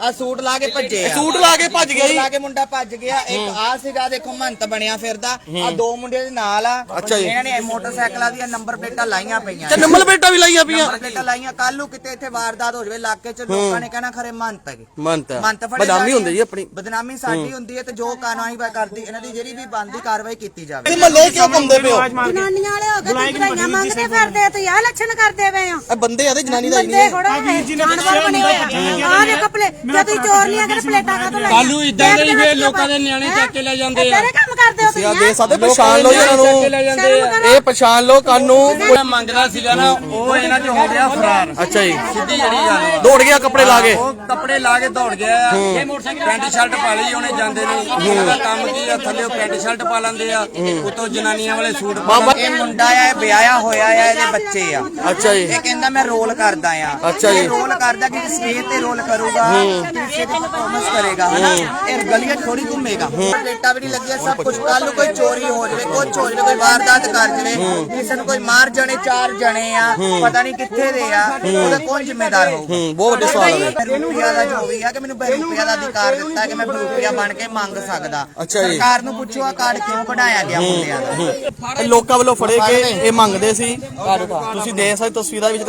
ਆ ਸੂਟ ਲਾ ਕੇ ਭੱਜੇ ਆ। ਸੂਟ ਲਾ ਕੇ ਭੱਜ ਗਿਆ ਜੀ ਲਾ ਕੇ ਮੁੰਡਾ ਭੱਜ ਗਿਆ। ਇੱਕ ਆ ਸੀਗਾ ਦੇਖੋ ਮੰਤ ਬਣਿਆ ਫਿਰਦਾ। ਆ ਦੋ ਮੁੰਡੇ ਦੇ ਨਾਲ ਆ। ਅੱਛਾ ਜੀ। ਇਹਨਾਂ ਨੇ ਮੋਟਰਸਾਈਕਲਾਂ ਦੀਆਂ ਨੰਬਰ ਪਲੇਟਾਂ ਲਾਈਆਂ ਪਈਆਂ। ਤੇ ਨੰਬਰ ਪਲੇਟਾਂ ਵੀ ਲਾਈਆਂ ਪਈਆਂ। ਨੰਬਰ ਪਲੇਟਾਂ ਲਾਈਆਂ। ਕੱਲ ਨੂੰ ਕਿਤੇ ਇੱਥੇ ਵਾਰਦਾਤ ਹੋ ਜਾਵੇ ਇਲਾਕੇ 'ਚ ਲੋਕਾਂ ਨੇ ਕਹਿਣਾ ਖਰੇ ਮੰਤ ਹੈਗੇ ਮੰਤ ਮੰਤ ਫੜੇ ਬਦਾਮੀ ਹੁੰਦੀ ਜੀ ਆ। ਆਪਣੀ। ਬਦਨਾਮੀ ਸਾਡੀ ਹੁੰਦੀ ਹੈ ਤੇ ਜੋ ਕਾਨੂੰਨੀ ਵਾ ਕਰਦੀ ਇਹਨਾਂ ਦੀ ਜਿਹੜੀ ਵੀ ਬਣਦੀ ਕਾਰਵਾਈ ਕੀਤੀ ਜਾਵੇ। ਇਹ ਮੱਲੇ ਕਿਉਂ ਘੁੰਮਦੇ ਪਿਓ ਜਨਾਨੀਆਂ ਵਾਲੇ ਹੋ ਤੁਸੀਂ ਦਵਾਈਆਂ ਮੰਗਦੇ ਫਿਰਦੇ? ਆ, ਤੁਸੀਂ ਆਹ ਲੱਛਣ ਕਰਦੇ ਪਏ ਹੋ। ਇਹ ਬੰਦੇ ਆ ਤੇ ਜਨਾਨੀ ਦਾ ਹੀ। ਬੰਦੇ ਨਹੀਂ ਥੋੜਾ ਜਾਨਵਰ ਬਣੇ ਹੋਏ ਆ। ਆਹ ਦੇਖੋ ਪਲੇ ਜੇ ਤੁਸੀਂ ਚੋਰ ਨਹੀਂ ਅਗਰ ਪਲੇਟਾਂ ਕਾ ਤੋਂ ਲੈ ਕੱਲ੍ਹ ਨੂੰ ਏਦਾਂ ਦੇ ਹੀ ਫਿਰ ਲੋਕਾਂ ਦੇ ਨਿਆਣੇ ਚੱਕ ਕੇ ਲੈ ਜਾਂਦੇ ਆ। ਕਰਦੇ ਹੋ ਤੁਸੀਂ ਆ ਤੁਸੀਂ ਦੇ ਸਕਦੇ ਪਛਾਣ ਲਓ ਇਹਨਾਂ ਨੂੰ। ਜਾਂਦੇ ਆ। ਇਹ ਪਛਾਣ ਲਓ ਕੰਨ ਨੂੰ। ਜਿਹੜਾ ਮੰਗਦਾ ਸੀਗਾ ਨਾ ਉਹ ਇਹਨਾਂ ਚ ਹੋ ਗਿਆ ਫਰਾਰ। ਅੱਛਾ ਜੀ। ਸਿੱਧੀ ਜਿਹੜੀ ਗੱਲ ਵਾ। ਦੌੜ ਗਿਆ ਕੱਪੜੇ ਲਾ ਕੇ। ਉਹ ਕੱਪੜੇ ਲਾ ਕੇ ਦੌੜ ਗਿਆ। ਆ ਪੈਂਟ ਸ਼ਰਟ ਪਾ ਲਈ ਉਹਨੇ ਜਾਂਦੇ ਨੇ। ਉਹਨਾਂ ਦਾ ਕੰਮ ਕੀ ਆ? ਥੱਲੇ ਉਹ ਪੈਂਟ ਸ਼ਰਟ ਪਾ ਲੈਂਦੇ ਆ। ਉਤੋਂ ਜਨਾਨੀਆਂ ਵਾਲੇ ਸੂਟ ਪਾ ਬਾਬਾ ਇਹ ਮੁੰਡਾ ਆ ਇਹ ਵਿਆਹਿਆ ਹੋਇਆ ਆ ਇਹਦੇ ਬੱਚੇ ਆ। ਅੱਛਾ ਜੀ। ਇਹ ਕਹਿੰਦਾ ਮੈਂ ਰੋਲ ਕਰਦਾ ਆ। ਅੱਛਾ ਜੀ। ਇਹ ਰੋਲ ਕਰਦਾ ਕਿ ਸਟੇਜ ਤੇ ਰੋਲ ਕਰੂਗਾ ਕਿਸੇ ਦੀ ਪਰਫਾਰਮੈਂਸ ਕਰੇਗਾ ਹਨਾ? ਇਹ ਗਲੀਆਂ 'ਚ ਥੋੜੀ ਘੁੰਮੇਗਾ। ਪਲੇਟਾਂ ਵੀ ਨਹੀਂ ਲੱਗੀਆਂ ਸਭ ਕੁਝ ਕੱਲ ਨੂੰ ਕੋਈ ਚੋਰੀ ਹੋ ਜਾਵੇ ਕੁਝ ਹੋ ਜਾਵੇ ਕੋਈ ਵਾਰਦਾਤ ਕਰ ਜਾਵੇ ਕਿਸੇ ਨੂੰ ਕੋਈ ਮਾਰ ਜਾਣੇ ਚਾਰ ਜਣੇ ਆ ਪਤਾ ਨਹੀਂ ਕਿੱਥੇ ਦੇ ਆ ਉਹਦਾ ਕੌਣ ਜ਼ਿੰਮੇਦਾਰ ਹੋਊਗਾ? ਹੂੰ ਬਹੁਤ ਵੱਡੇ ਸਵਾਲ ਹੈ ਰੁਪਿਆ ਦਾ ਜੋ ਵੀ ਆ ਕਿ ਮੈਨੂੰ ਰੁਪਿਆ ਦਾ ਅਧਿਕਾਰ ਦਿੱਤਾ ਕਿ ਮੈਂ ਰੁਪਿਆ ਬਣ ਕੇ ਮੰਗ ਸਕਦਾ? ਅੱਛਾ ਜੀ। ਸਰਕਾਰ ਨੂੰ ਪੁੱਛੋ ਆ ਕਾਰਡ ਕਿਉਂ ਬਣਾਇਆ ਗਿਆ ਮੁੰਡਿਆਂ ਦਾ। ਇਹ ਲੋਕਾਂ ਵੱਲੋਂ ਫੜੇ ਕੇ ਇਹ ਮੰਗਦੇ ਸੀ। ਤੁਸੀਂ ਦੇਖ ਸਕਦੇ ਤਸਵੀਰਾਂ ਵਿੱਚ